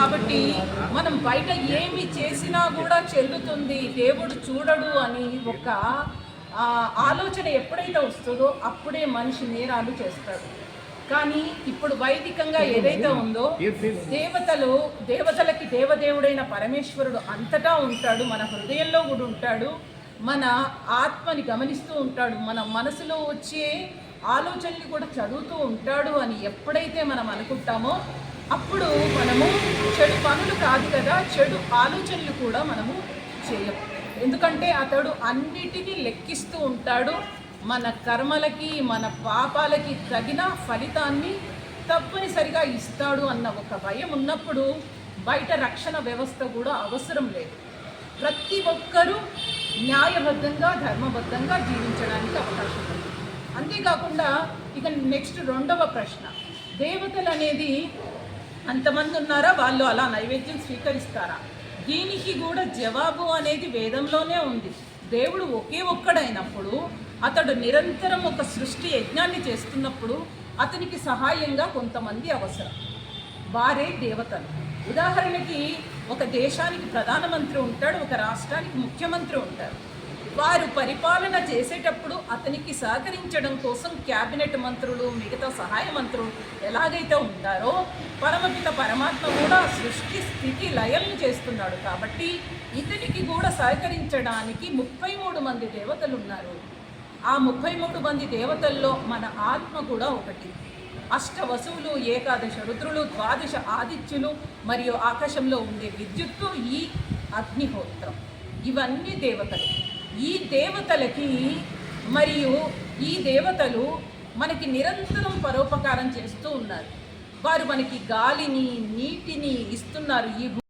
కాబట్టి మనం బయట ఏమి చేసినా కూడా చెల్లుతుంది దేవుడు చూడడు అని ఒక ఆలోచన ఎప్పుడైతే వస్తుందో అప్పుడే మనిషి నేరాలు చేస్తాడు. కానీ ఇప్పుడు వైదికంగా ఏదైతే ఉందో దేవతలు దేవతలకి దేవదేవుడైన పరమేశ్వరుడు అంతటా ఉంటాడు మన హృదయంలో కూడా ఉంటాడు మన ఆత్మని గమనిస్తూ ఉంటాడు మన మనసులో వచ్చే ఆలోచనలు కూడా చదువుతూ ఉంటాడు అని ఎప్పుడైతే మనం అనుకుంటామో అప్పుడు మనము చెడు పనులు కాదు కదా చెడు ఆలోచనలు కూడా మనము చేయము. ఎందుకంటే అతడు అన్నిటినీ లెక్కిస్తూ ఉంటాడు. మన కర్మలకి మన పాపాలకి తగిన ఫలితాన్ని తప్పనిసరిగా ఇస్తాడు అన్న ఒక భయం ఉన్నప్పుడు బయట రక్షణ వ్యవస్థ కూడా అవసరం లేదు. ప్రతి ఒక్కరూ న్యాయబద్ధంగా ధర్మబద్ధంగా జీవించడానికి అవకాశం ఉంది. అంతేకాకుండా ఇక నెక్స్ట్ రెండవ ప్రశ్న. దేవతలు అనేది అంతమంది ఉన్నారా? వాళ్ళు అలా నైవేద్యం స్వీకరిస్తారా? దీనికి కూడా జవాబు అనేది వేదంలోనే ఉంది. దేవుడు ఒకే ఒక్కడైనప్పుడు అతడు నిరంతరం ఒక సృష్టి యజ్ఞాన్ని చేస్తున్నప్పుడు అతనికి సహాయంగా కొంతమంది అవసరం. వారే దేవతలు. ఉదాహరణకి ఒక దేశానికి ప్రధానమంత్రి ఉంటాడు ఒక రాష్ట్రానికి ముఖ్యమంత్రి ఉంటాడు. వారు పరిపాలన చేసేటప్పుడు అతనికి సహకరించడం కోసం క్యాబినెట్ మంత్రులు మిగతా సహాయ మంత్రులు ఎలాగైతే ఉంటారో పరమపిత పరమాత్మ కూడా సృష్టి స్థితి లయలను చేస్తున్నాడు కాబట్టి ఇతనికి కూడా సహకరించడానికి ముప్పై మూడు మంది దేవతలు ఉన్నారు. ఆ ముప్పై మూడు మంది దేవతల్లో మన ఆత్మ కూడా ఒకటి. అష్ట వసువులు ఏకాదశ రుద్రులు ద్వాదశ ఆదిత్యులు మరియు ఆకాశంలో ఉండే విద్యుత్తు ఈ అగ్నిహోత్రం. ఇవన్నీ దేవతలు. ఈ దేవతలకి మరియు ఈ దేవతలు మనకి నిరంతరం పరోపకారం చేస్తూ ఉన్నారు. వారు మనకి గాలిని నీటిని ఇస్తున్నారు. ఈ